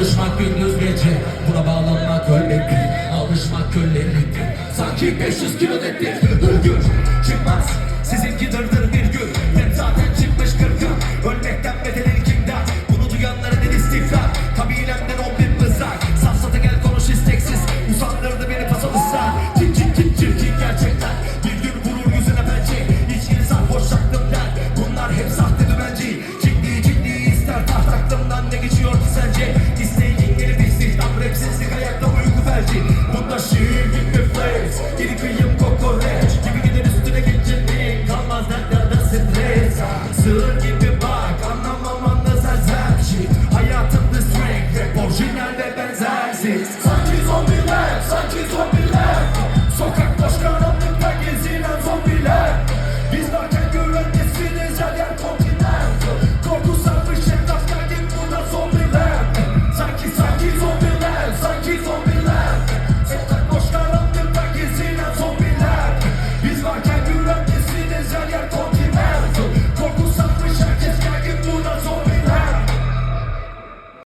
Çalışmak gündüz gece. Buna bağlanmak ölmek Alışmak köllelik Sanki 500 kilometre Hırgür çıkmaz. Sizinki dırdır bir gün Hep zaten çıkmış kırkım Ölmekten beter ilk imdat Bunu duyanlara dil istifrar Kabilemden on bin mızrak. Safsata gel konuş isteksiz. Usandırdı beni pasalısan Sığır gibi bak Anlamam anda sersem Hayatım the strength Rap orijinal ve benzersiz